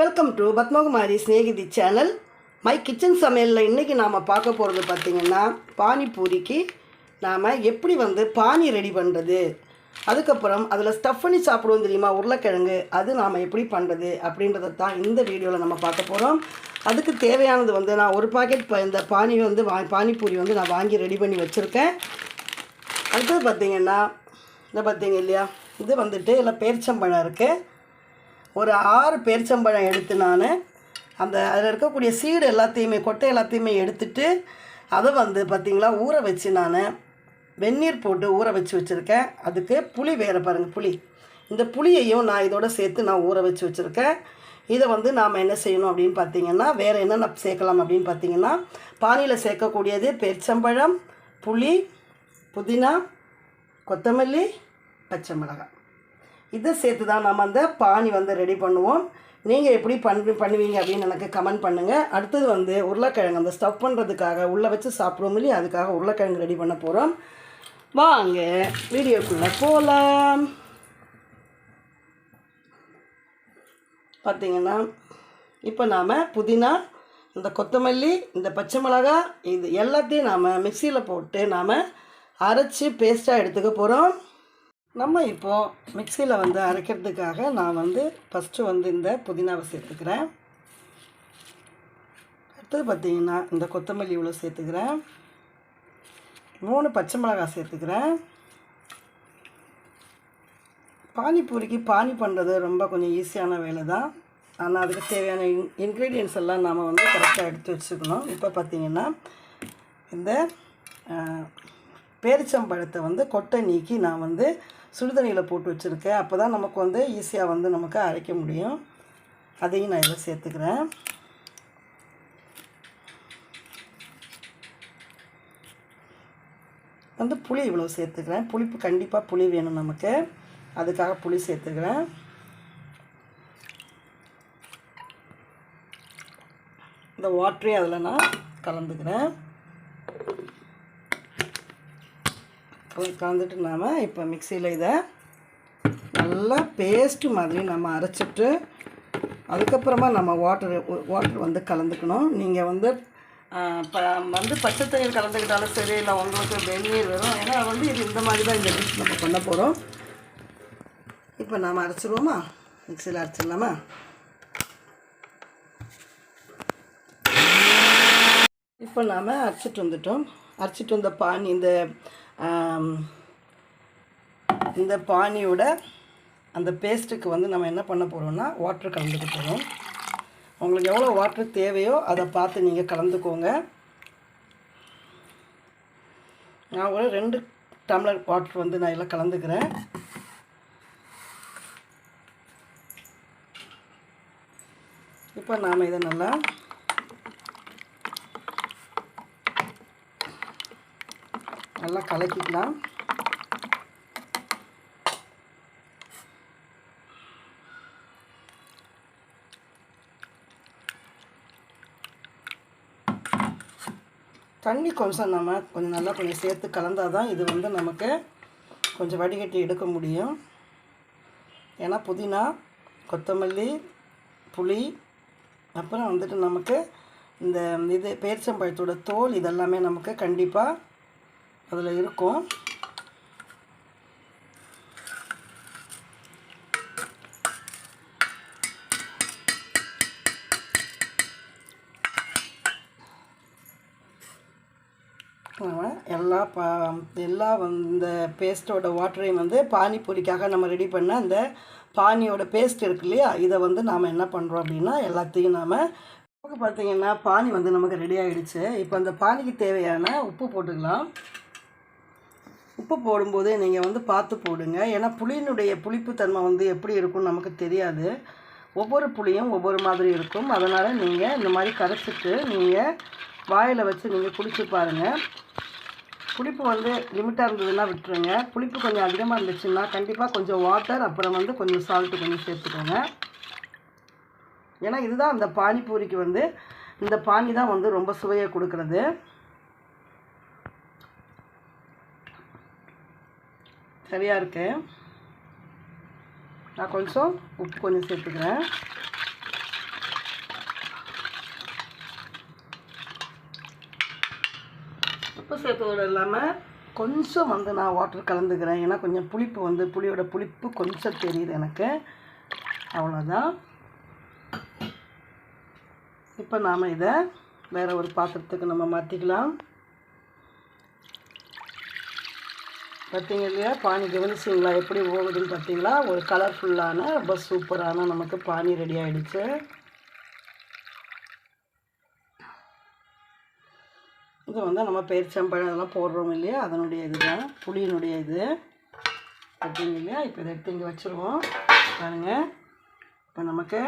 Welcome to Padmakumari Snehithi channel. My kitchen சமையலில் இன்றைக்கி நாம் பார்க்க போகிறது பார்த்திங்கன்னா பானிபூரிக்கு நாம் எப்படி வந்து பானி ரெடி பண்ணுறது அதுக்கப்புறம் அதில் ஸ்டஃப் பண்ணி சாப்பிடுவோம் தெரியுமா? உருளைக்கிழங்கு அது நாம் எப்படி பண்ணுறது அப்படின்றத தான் இந்த வீடியோவில் நம்ம பார்க்க போகிறோம் அதுக்கு தேவையானது வந்து நான் ஒரு பாக்கெட் ப- இந்த பானி வந்து வா பானிபூரி வந்து நான் வாங்கி ரெடி பண்ணி வச்சுருக்கேன். அடுத்தது பார்த்திங்கன்னா இந்த பார்த்தீங்க இல்லையா? இது வந்துட்டு இல்லை பேரிச்சம்பழம் இருக்குது ஒரு ஆறு பேரிச்சம்பழம் எடுத்து நான் அந்த அதில் இருக்கக்கூடிய சீடு எல்லாத்தையுமே கொட்டை எல்லாத்தையுமே எடுத்துட்டு அதை வந்து பார்த்திங்களா ஊற வச்சு நான் வெந்நீர் போட்டு ஊற வச்சு வச்சுருக்கேன். அதுக்கு புளி வேறு பாருங்கள் புளி. இந்த புளியையும் நான் இதோட சேர்த்து நான் ஊற வச்சு வச்சுருக்கேன். இதை வந்து நாம் என்ன செய்யணும் அப்படின்னு பார்த்தீங்கன்னா வேறு என்னென்ன சேர்க்கலாம் அப்படின்னு பார்த்தீங்கன்னா பானியில் சேர்க்கக்கூடியது பெருச்சம்பழம் புளி புதினா கொத்தமல்லி பச்சை மிளகாய். இதை சேர்த்து தான் நம்ம அந்த பானி வந்து ரெடி பண்ணுவோம். நீங்கள் எப்படி பண்ணு பண்ணுவீங்க அப்படின்னு எனக்கு கமெண்ட் பண்ணுங்கள் அடுத்தது வந்து உருளைக்கிழங்கு அந்த ஸ்டஃப் பண்ணுறதுக்காக உள்ளே வச்சு சாப்பிடுவோம் இல்லையா? அதுக்காக உருளைக்கிழங்கு ரெடி பண்ண போகிறோம் வாங்க வீடியோக்குள்ளே போகலாம் பார்த்தீங்கன்னா இப்போ நாம் புதினா இந்த கொத்தமல்லி இந்த பச்சை மிளகாய் இது எல்லாத்தையும் நாம் மிக்சியில் போட்டு நாம் அரைச்சி பேஸ்ட்டாக எடுத்துக்க போகிறோம் நம்ம இப்போது மிக்சியில் வந்து அரைக்கிறதுக்காக நான் வந்து ஃபஸ்ட்டு வந்து இந்த புதினாவை சேர்த்துக்கிறேன். அடுத்தது பார்த்திங்கன்னா இந்த கொத்தமல்லி இவ்வளோ சேர்த்துக்கிறேன். மூணு பச்சை மிளகாய் சேர்த்துக்கிறேன். பானிபூரிக்கு பானி பண்ணுறது ரொம்ப கொஞ்சம் ஈஸியான வேலை தான் ஆனால் அதுக்கு தேவையான இன் இன்க்ரீடியன்ஸ் எல்லாம் நாம் வந்து கரெக்டாக எடுத்து வச்சுக்கணும். இப்போ பார்த்திங்கன்னா இந்த பேரிச்சம்பழத்தை வந்து கொட்டை நீக்கி நான் வந்து சுடுதண்ணியில் போட்டு வச்சுருக்கேன். அப்போ தான் நமக்கு வந்து ஈஸியாக வந்து நமக்கு அரைக்க முடியும். அதையும் நான் இதில் சேர்த்துக்கிறேன். வந்து புளி இவ்வளோ சேர்த்துக்கிறேன். புளிப்பு கண்டிப்பாக புளி வேணும் நமக்கு. அதுக்காக புளி சேர்த்துக்கிறேன். இந்த வாட்டரையும் அதில் நான் கலந்துக்கிறேன் கல- கலந்துட்டு நாம் இப்போ மிக்சியில் இதை நல்லா பேஸ்ட்டு மாதிரி நம்ம அரைச்சிட்டு அதுக்கப்புறமா நம்ம வாட்டர் வாட்டர் வந்து கலந்துக்கணும். நீங்கள் வந்து ப வந்து பச்சை தண்ணீர் கலந்துக்கிட்டாலும் சரி இல்லை உங்களுக்கு வெந்நீர் வரும். ஏன்னா வந்து இது இந்த மாதிரி தான் இந்த டிஷ் நம்ம பண்ண போகிறோம் இப்போ நாம் அரைச்சிருவோமா? மிக்சியில் அரைச்சிடலாமா? இப்போ நாம் அரைச்சிட்டு வந்துட்டோம். அரைச்சிட்டு வந்த பானி இந்த இந்த பானியோட அந்த பேஸ்ட்டுக்கு வந்து நம்ம என்ன பண்ண போகிறோம்னா வாட்டர் கலந்துக்க போகிறோம் உங்களுக்கு எவ்வளோ வாட்ரு தேவையோ அதை பார்த்து நீங்கள் கலந்துக்கோங்க. நான் ஒரு ரெண்டு டம்ளர் வாட்ரு வந்து நான் எல்லாம் கலந்துக்கிறேன். இப்போ நாம் இதை நல்லா நல்லா கலக்கிக்கலாம். தண்ணி கொஞ்சம் நம்ம கொஞ்சம் நல்லா கொஞ்சம் சேர்த்து கலந்தால் தான் இது வந்து நமக்கு கொஞ்சம் வடிகட்டி எடுக்க முடியும். ஏன்னா புதினா கொத்தமல்லி புளி அப்புறம் வந்துட்டு நமக்கு இந்த இது பேரிச்சம்பழத்தோட தோல் இதெல்லாமே நமக்கு கண்டிப்பாக அதில் இருக்கும். எல்லா பா எல்லா இந்த பேஸ்ட்டோட வாட்டரையும் வந்து பானிபூரிக்காக நம்ம ரெடி பண்ண அந்த பானியோட பேஸ்ட் இருக்கு இல்லையா? இதை வந்து நாம் என்ன பண்ணுறோம் அப்படின்னா எல்லாத்தையும் நாம் பார்த்திங்கன்னா பார்த்தீங்கன்னா பானி வந்து நமக்கு ரெடி ஆகிடுச்சு இப்போ அந்த பானிக்கு தேவையான உப்பு போட்டுக்கலாம். உப்பு போடும்போது நீங்கள் வந்து பார்த்து போடுங்க. ஏன்னா புளியினுடைய புளிப்புத்தன்மை வந்து எப்படி இருக்கும்னு நமக்கு தெரியாது. ஒவ்வொரு புளியும் ஒவ்வொரு மாதிரி இருக்கும். அதனால் நீங்கள் இந்த மாதிரி கரைச்சிட்டு நீங்கள் வாயில் வச்சு நீங்கள் குளிச்சு பாருங்கள் புளிப்பு வந்து லிமிட்டாக இருந்ததுன்னா விட்டுருங்க. புளிப்பு கொஞ்சம் அதிகமாக இருந்துச்சுன்னா கண்டிப்பாக கொஞ்சம் வாட்டர் அப்புறம் வந்து கொஞ்சம் சால்ட்டு கொஞ்சம் சேர்த்துக்கோங்க. ஏன்னா இதுதான் அந்த பானிபூரிக்கு வந்து இந்த பானி தான் வந்து ரொம்ப சுவையை கொடுக்குறது. சரியாக இருக்கு. நான் கொஞ்சம் உப்பு கொஞ்சம் சேர்த்துக்கிறேன். உப்பு சேர்த்ததோடு இல்லாமல் கொஞ்சம் வந்து நான் வாட்டர் கலந்துக்கிறேன். ஏன்னா கொஞ்சம் புளிப்பு வந்து புளியோட புளிப்பு கொஞ்சம் தெரியுது எனக்கு. அவ்வளோதான் இப்போ நாம் இதை வேறு ஒரு பாத்திரத்துக்கு நம்ம மாற்றிக்கலாம் பார்த்தீங்க இல்லையா? பானி கவனிச்சிங்களா? எப்படி போகுதுன்னு பார்த்தீங்களா? ஒரு கலர்ஃபுல்லான ரொம்ப சூப்பரான நமக்கு பானி ரெடி ஆகிடுச்சு இது வந்து நம்ம பேரிச்சம்பழம் இதெல்லாம் போடுறோம் இல்லையா? அதனுடைய இதுதான் புளியினுடைய இது. பார்த்தீங்க இல்லையா? இப்போ இதை எடுத்து இங்கே வச்சுருவோம். பாருங்க. இப்போ நமக்கு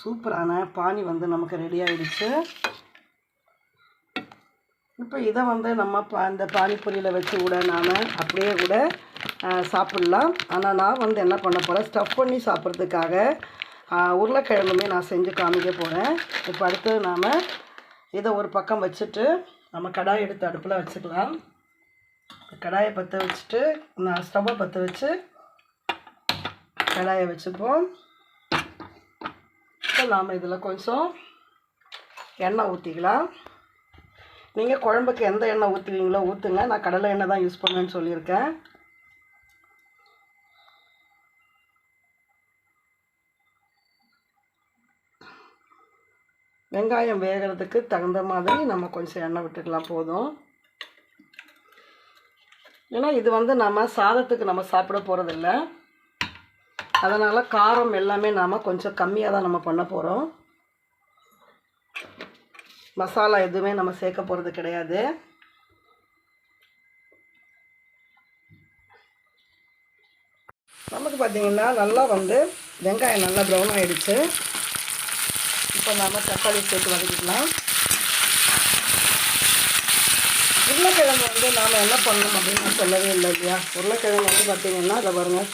சூப்பரான பானி வந்து நமக்கு ரெடி ஆகிடுச்சு இப்போ இதை வந்து நம்ம பா இந்த பானிபூரியில் வச்சு கூட நாம் அப்படியே கூட சாப்பிட்லாம். ஆனால் நான் வந்து என்ன பண்ண போகிறேன் ஸ்டஃப் பண்ணி சாப்பிட்றதுக்காக உருளைக்கிழங்குமே நான் செஞ்சு காமிக்க போகிறேன் இப்போ அடுத்து நாம் இதை ஒரு பக்கம் வச்சுட்டு நம்ம கடாய் எடுத்து அடுப்பில் வச்சுக்கலாம். கடாயை பற்ற வச்சுட்டு நான் ஸ்டவ்வை பற்ற வச்சு கடாயை வச்சுப்போம். இப்போ நாம் இதில் கொஞ்சம் எண்ணெய் ஊற்றிக்கலாம் நீங்கள் குழம்புக்கு எந்த எண்ணெய் ஊற்றுவீங்களோ ஊற்றுங்க நான் கடலை எண்ணெய் தான் யூஸ் பண்ணுவேன்னு சொல்லியிருக்கேன். வெங்காயம் வேகிறதுக்கு தகுந்த மாதிரி நம்ம கொஞ்சம் எண்ணெய் விட்டுக்கலாம் போதும். ஏன்னா இது வந்து நம்ம சாதத்துக்கு நம்ம சாப்பிட போகிறதில்ல அதனால் காரம் எல்லாமே நாம் கொஞ்சம் கம்மியாக தான் நம்ம பண்ண போகிறோம் மசாலா எதுவுமே நம்ம சேர்க்க போகிறது கிடையாது. நமக்கு பார்த்தீங்கன்னா நல்லா வந்து வெங்காயம் நல்லா ப்ரௌன் ஆகிடுச்சு இப்போ நாம் தக்காளி சேர்த்து வதக்கிக்கலாம். உருளைக்கிழங்கு வந்து நாம் என்ன பண்ணணும் அப்படின்னு நான் சொல்லவே இல்லை இல்லையா? உருளைக்கிழங்கு வந்து பார்த்திங்கன்னா அதை பாருங்கள்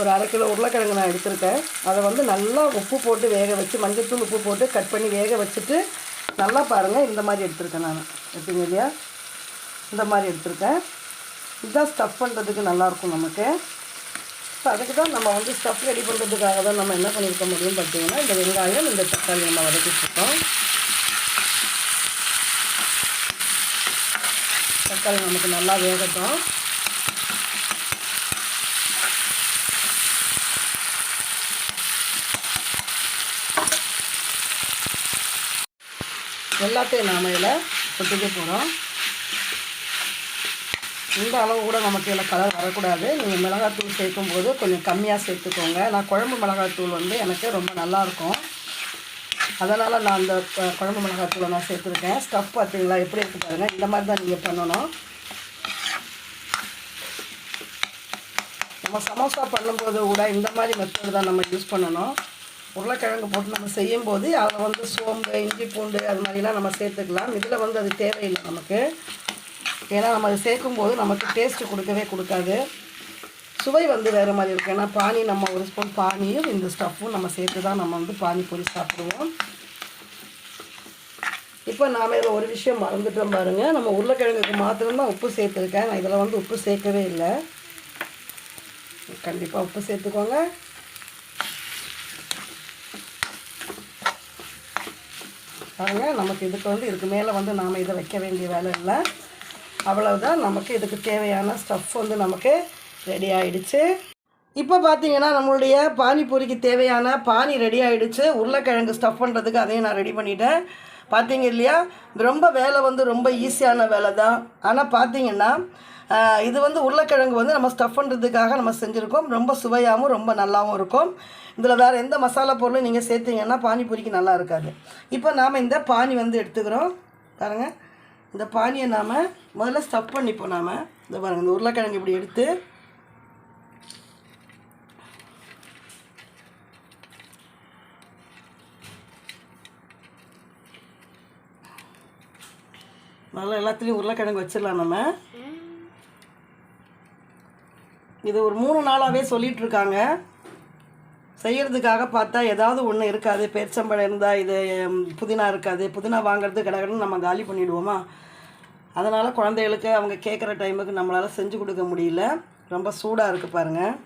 ஒரு அரை கிலோ உருளைக்கிழங்கு நான் எடுத்திருக்கேன். அதை வந்து நல்லா உப்பு போட்டு வேக வச்சு மஞ்சத்தூள் உப்பு போட்டு கட் பண்ணி வேக வச்சுட்டு நல்லா பாருங்கள் இந்த மாதிரி எடுத்திருக்கேன் நான். எப்படிங்க இல்லையா? இந்த மாதிரி எடுத்திருக்கேன். இதுதான் ஸ்டஃப் பண்ணுறதுக்கு நல்லாயிருக்கும் நமக்கு. ஸோ அதுக்கு தான் நம்ம வந்து ஸ்டஃப் ரெடி பண்ணுறதுக்காக தான் நம்ம என்ன பண்ணியிருக்க முடியும் பார்த்தீங்கன்னா இந்த வெங்காயம் இந்த தக்காளி நம்ம வதக்கிட்டுருக்கோம் தக்காளி நமக்கு நல்லா வேகட்டும். எல்லாத்தையும் நாம் இதில் கொட்டிக்க போகிறோம் இந்த அளவு கூட நமக்கு இதில் கலர் வரக்கூடாது. நீங்கள் மிளகாத்தூள் சேர்க்கும் போது கொஞ்சம் கம்மியாக சேர்த்துக்கோங்க. நான் குழம்பு மிளகாத்தூள் வந்து எனக்கு ரொம்ப நல்லாயிருக்கும் அதனால் நான் அந்த குழம்பு மிளகாத்தூளை நான் சேர்த்துருக்கேன். ஸ்டஃப் பார்த்தீங்களா? எப்படி இருக்கு பாருங்கள் இந்த மாதிரி தான் நீங்கள் பண்ணணும். நம்ம சமோசா பண்ணும்போது கூட இந்த மாதிரி மெத்தட் தான் நம்ம யூஸ் பண்ணணும். உருளைக்கிழங்கு போட்டு நம்ம செய்யும்போது அதில் வந்து சோம்பு இஞ்சி பூண்டு அது மாதிரிலாம் நம்ம சேர்த்துக்கலாம். இதில் வந்து அது தேவையில்லை நமக்கு. ஏன்னா நம்ம அது சேர்க்கும்போது நமக்கு டேஸ்ட்டு கொடுக்கவே கொடுக்காது. சுவை வந்து வேறு மாதிரி இருக்கும் ஏன்னா பானி நம்ம ஒரு ஸ்பூன் பானியும் இந்த ஸ்டஃப்பும் நம்ம சேர்த்து தான் நம்ம வந்து பானிபூரி சாப்பிடுவோம். இப்போ நாம் இதில் ஒரு விஷயம் மறந்துட்டோம் பாருங்கள் நம்ம உருளைக்கிழங்குக்கு மாத்திரம்தான் உப்பு சேர்த்துருக்கேன். நான் இதில் வந்து உப்பு சேர்க்கவே இல்லை. கண்டிப்பாக உப்பு சேர்த்துக்கோங்க. பாருங்க நமக்கு இதுக்கு வந்து இதுக்கு மேலே வந்து நாம் இதை வைக்க வேண்டிய வேலை இல்லை. அவ்வளவுதான் நமக்கு இதுக்கு தேவையான ஸ்டஃப் வந்து நமக்கு ரெடி ஆகிடுச்சு இப்போ பார்த்தீங்கன்னா நம்மளுடைய பானிபூரிக்கு தேவையான பானி ரெடி ஆகிடுச்சு உருளைக்கிழங்கு ஸ்டஃப் பண்ணுறதுக்கு அதையும் நான் ரெடி பண்ணிட்டேன். பார்த்தீங்க இல்லையா? ரொம்ப வேலை வந்து ரொம்ப ஈஸியான வேலை தான் ஆனால் பார்த்தீங்கன்னா இது வந்து உருளைக்கிழங்கு வந்து நம்ம ஸ்டஃப் பண்ணுறதுக்காக நம்ம செஞ்சுருக்கோம். ரொம்ப சுவையாகவும் ரொம்ப நல்லாவும் இருக்கும். இதில் வேறு எந்த மசாலா பொருளும் நீங்கள் சேர்த்தீங்கன்னா பானிபூரிக்கு நல்லா இருக்காது. இப்போ நாம் இந்த பானி வந்து எடுத்துக்கிறோம். பாருங்கள் இந்த பானியை நாம் முதல்ல ஸ்டஃப் பண்ணிப்போம் நாம். இந்த பாருங்கள் இந்த உருளைக்கிழங்கு இப்படி எடுத்து. நல்லா எல்லாத்துலேயும் உருளைக்கிழங்கு வச்சிடலாம் நம்ம இது ஒரு மூணு நாளாகவே சொல்லிகிட்டு இருக்காங்க செய்கிறதுக்காக பார்த்தா ஏதாவது ஒன்று இருக்காது. பேச்சம்பழம் இருந்தால் இது புதினா இருக்காது. புதினா வாங்குறது கடகடன்னு நம்ம காலி பண்ணிவிடுவோமா அதனால் குழந்தைகளுக்கு அவங்க கேட்குற டைமுக்கு நம்மளால் செஞ்சு கொடுக்க முடியல. ரொம்ப சூடாக இருக்குது பாருங்கள்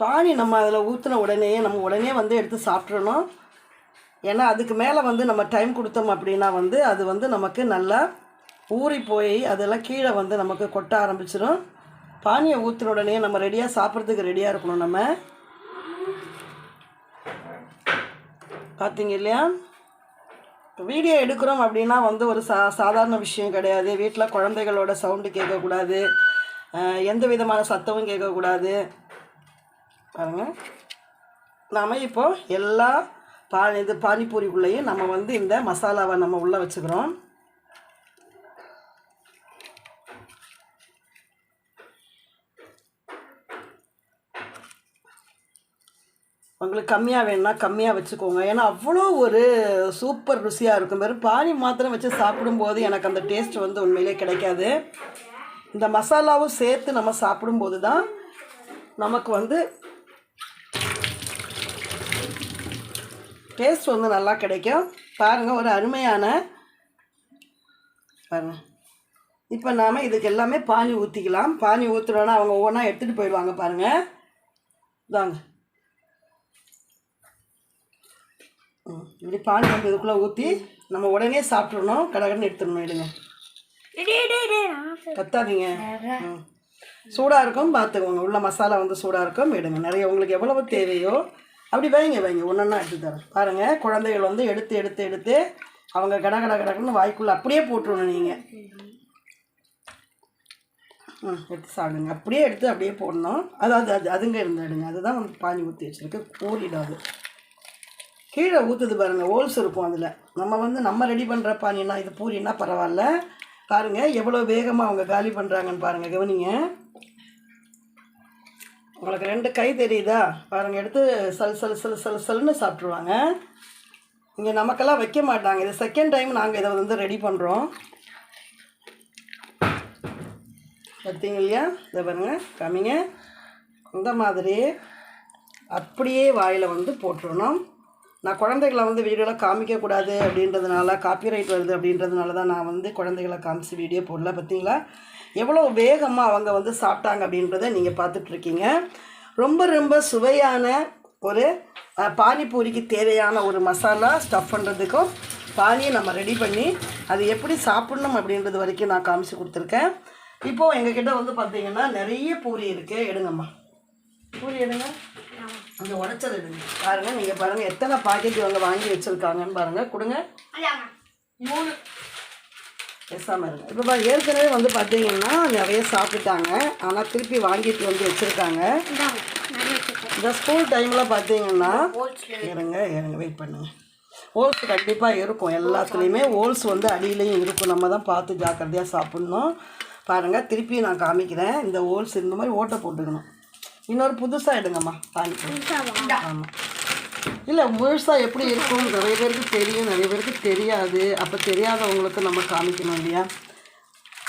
பானி நம்ம அதில் ஊற்றின உடனே நம்ம உடனே வந்து எடுத்து சாப்பிட்றணும் ஏன்னா அதுக்கு மேலே வந்து நம்ம டைம் கொடுத்தோம் அப்படின்னா வந்து அது வந்து நமக்கு நல்லா ஊறி போய் அதெல்லாம் கீழே வந்து நமக்கு கொட்ட ஆரம்பிச்சிடும் பானியை ஊற்றின உடனே நம்ம ரெடியாக சாப்பிட்றதுக்கு ரெடியாக இருக்கணும் நம்ம. பார்த்தீங்க இல்லையா? வீடியோ எடுக்கிறோம் அப்படின்னா வந்து ஒரு சா சாதாரண விஷயம் கிடையாது. வீட்டில் குழந்தைகளோட சவுண்டு கேட்கக்கூடாது. எந்த விதமான சத்தமும் கேட்கக்கூடாது. பாருங்கள் நாம் இப்போது எல்லா பா இது பானிபூரிக்குள்ளேயும் நம்ம வந்து இந்த மசாலாவை நம்ம உள்ளே வச்சுக்கிறோம். உங்களுக்கு கம்மியாக வேணும்னா கம்மியாக வச்சுக்கோங்க. ஏன்னா அவ்வளோ ஒரு சூப்பர் ருசியாக இருக்கும். வெறும் பானி மாத்திரம் வச்சு சாப்பிடும்போது எனக்கு அந்த டேஸ்ட் வந்து உண்மையிலே கிடைக்காது. இந்த மசாலாவும் சேர்த்து நம்ம சாப்பிடும்போது தான் நமக்கு வந்து டேஸ்ட் வந்து நல்லா கிடைக்கும். பாருங்கள் ஒரு அருமையான பாருங்கள் இப்போ நாம் இதுக்கு எல்லாமே பானி ஊற்றிக்கலாம் பானி ஊற்றுறோன்னா அவங்க ஒவ்வொன்றா எடுத்துகிட்டு போயிடுவாங்க பாருங்கள் இதாங்க. ம், இப்படி பானி வந்து இதுக்குள்ளே ஊற்றி நம்ம உடனே சாப்பிட்றணும் கடகடன்னு எடுத்துடணும் எடுங்க. கத்தாதீங்க. ம். சூடாக இருக்கும் பார்த்துக்கோங்க உள்ள மசாலா வந்து சூடாக இருக்கும். எடுங்க. நிறைய உங்களுக்கு எவ்வளவு தேவையோ அப்படி வைங்க வைங்க. ஒன்றா எடுத்து தரேன். பாருங்கள் குழந்தைகள் வந்து எடுத்து எடுத்து எடுத்து அவங்க கட கட கடக்குன்னு வாய்க்குள்ளே அப்படியே போட்டுருணும் நீங்கள் ம் எடுத்து சாப்பிடுங்க. அப்படியே எடுத்து அப்படியே போடணும். அதாவது அது அதுங்க இருந்தாடுங்க அதுதான் வந்து பானி ஊற்றி வச்சுருக்கு. கூறிடாது கீழே ஊற்றுது பாருங்கள் ஹோல்ஸ் இருக்கும் அதில். நம்ம வந்து நம்ம ரெடி பண்ணுற பானினா இது பூரின்னா பரவாயில்ல. பாருங்கள் எவ்வளோ வேகமாக அவங்க காலி பண்ணுறாங்கன்னு பாருங்கள் கவனிங்க. உங்களுக்கு ரெண்டு கை தெரியுதா? பாருங்கள் எடுத்து சல் சல் சல் சல் சல்னு சாப்பிட்ருவாங்க இங்கே நமக்கெல்லாம் வைக்க மாட்டாங்க. இது செகண்ட் டைம் நாங்கள் இதை வந்து ரெடி பண்ணுறோம் பார்த்தீங்க இல்லையா? இதை பாருங்க கம்மிங்க இந்த மாதிரி அப்படியே வாயில் வந்து போட்டுருணும் நான் குழந்தைகளை வந்து வீடியோவில் காமிக்கக்கூடாது அப்படின்றதுனால காப்பிரைட் வருது அப்படின்றதுனால தான் நான் வந்து குழந்தைகளை காமிச்சு வீடியோ போடல. பார்த்தீங்களா? எவ்வளோ வேகமாக அவங்க வந்து சாப்பிட்டாங்க அப்படின்றத நீங்கள் பார்த்துட்ருக்கீங்க ரொம்ப ரொம்ப சுவையான ஒரு பானிபூரிக்கு தேவையான ஒரு மசாலா ஸ்டஃப் பண்ணுறதுக்கும் பானியை நம்ம ரெடி பண்ணி அது எப்படி சாப்பிடணும் அப்படின்றது வரைக்கும் நான் காமிச்சு கொடுத்துருக்கேன். இப்போது எங்ககிட்ட வந்து பார்த்தீங்கன்னா நிறைய பூரி இருக்குது எடுங்கம்மா. பூரி எடுங்க. அங்கே உடச்சல் எடுங்க. பாருங்க நீங்கள் பாருங்கள் எத்தனை பாக்கெட் இவங்க வாங்கி வச்சுருக்காங்கன்னு பாருங்கள் கொடுங்க. மூணு பேசாமல் இருங்க. இப்போ ஏற்கனவே வந்து பார்த்தீங்கன்னா நிறைய சாப்பிட்டாங்க. ஆனால் திருப்பி வாங்கிட்டு வந்து வச்சுருக்காங்க. இந்த ஸ்கூல் டைமில் பார்த்தீங்கன்னா இருங்க இருங்க வெயிட் பண்ணுங்க. ஹோல்ஸ் கண்டிப்பாக இருக்கும் எல்லாத்துலேயுமே. ஹோல்ஸ் வந்து அடியிலையும் இருக்கும். நம்ம தான் பார்த்து ஜாக்கிரதையாக சாப்பிட்ணும். பாருங்கள் திருப்பி நான் காமிக்கிறேன். இந்த ஹோல்ஸ் இந்த மாதிரி ஓட்டை போட்டுக்கணும். இன்னொரு புதுசாக எடுங்கம்மா. பானிபூரி ஆமாம் இல்லை முழுசாக எப்படி இருக்கும் நிறைய பேருக்கு தெரியும் நிறைய பேருக்கு தெரியாது. அப்போ தெரியாதவங்களுக்கு நம்ம காமிக்கணும் இல்லையா?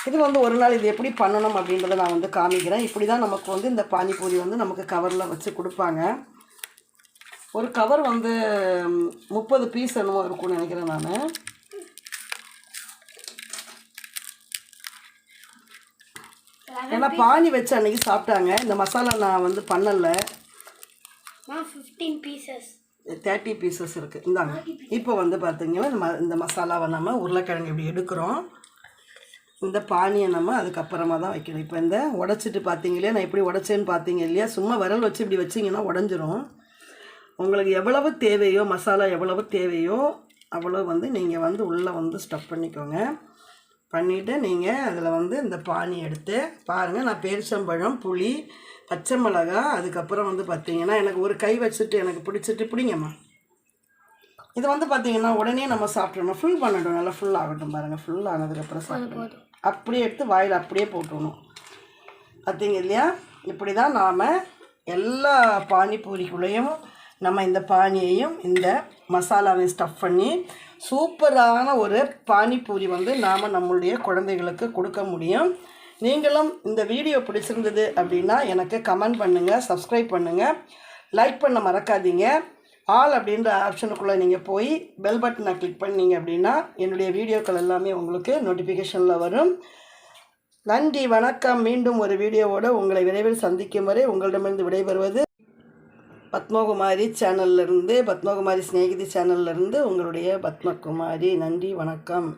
இது வந்து ஒரு நாள் இது எப்படி பண்ணணும் அப்படின்றத நான் வந்து காமிக்கிறேன். இப்படி தான் நமக்கு வந்து இந்த பானிபூரி வந்து நமக்கு கவரில் வச்சு கொடுப்பாங்க. ஒரு கவர் வந்து முப்பது பீஸ் என்னமோ இருக்கும்னு நினைக்கிறேன் நான். ஏன்னா பானி வச்சு அன்னைக்கு சாப்பிட்டாங்க. இந்த மசாலா நான் வந்து பண்ணலை. ஃபிஃப்டீன் பீசஸ் தேர்ட்டி பீசஸ் இருக்குது இந்தாங்க இப்போ வந்து பார்த்தீங்கன்னா இந்த ம- இந்த மசாலாவை நம்ம உருளைக்கிழங்கு இப்படி எடுக்கிறோம். இந்த பானியை நம்ம அதுக்கப்புறமா தான் வைக்கணும். இப்போ இந்த உடச்சிட்டு பார்த்தீங்க இல்லையா நான் எப்படி உடச்சேன்னு பார்த்தீங்க இல்லையா சும்மா விரல் வச்சு இப்படி வச்சிங்கன்னா உடஞ்சிரும். உங்களுக்கு எவ்வளவு தேவையோ மசாலா எவ்வளவு தேவையோ அவ்வளோ வந்து நீங்கள் வந்து உள்ளே வந்து ஸ்டஃப் பண்ணிக்கோங்க. பண்ணிவிட்டு நீங்கள் அதில் வந்து இந்த பானி எடுத்து பாருங்கள் நான் பேரிச்சம்பழம் புளி பச்சை மிளகா அதுக்கப்புறம் வந்து பார்த்தீங்கன்னா எனக்கு ஒரு கை வச்சுட்டு எனக்கு பிடிச்சிட்டு பிடிங்கம்மா. இது வந்து பார்த்தீங்கன்னா உடனே நம்ம சாப்பிட்றணும் ஃபுல் பண்ணிடணும் நல்லா ஃபுல் ஆகட்டும் பாருங்கள் ஃபுல் ஆனதுக்கப்புறம் சாப்பிடணும் அப்படியே எடுத்து வாயில் அப்படியே போட்டுடணும். பார்த்தீங்க இல்லையா? இப்படி தான் நாம் எல்லா பானிபூரிக்குள்ளேயும் நம்ம இந்த பானியையும் இந்த மசாலாவையும் ஸ்டஃப் பண்ணி சூப்பரான ஒரு பானிபூரி வந்து நாம் நம்மளுடைய குழந்தைகளுக்கு கொடுக்க முடியும். நீங்களும் இந்த வீடியோ பிடிச்சிருந்தது அப்படின்னா எனக்கு கமெண்ட் பண்ணுங்கள் சப்ஸ்கிரைப் பண்ணுங்கள் லைக் பண்ண மறக்காதீங்க. ஆல் அப்படின்ற ஆப்ஷனுக்குள்ளே நீங்கள் போய் பெல் பட்டனை கிளிக் பண்ணீங்க அப்படின்னா என்னுடைய வீடியோக்கள் எல்லாமே உங்களுக்கு நோட்டிஃபிகேஷனில் வரும். நன்றி வணக்கம். மீண்டும் ஒரு வீடியோவோடு உங்களை விரைவில் சந்திக்கும் வரை உங்களிடமிருந்து விடைபெறுவது பத்மகுமாரி சேனல்லேருந்து பத்மகுமாரி சிநேகிதி சேனல்லேருந்து உங்களுடைய பத்மகுமாரி நன்றி வணக்கம்.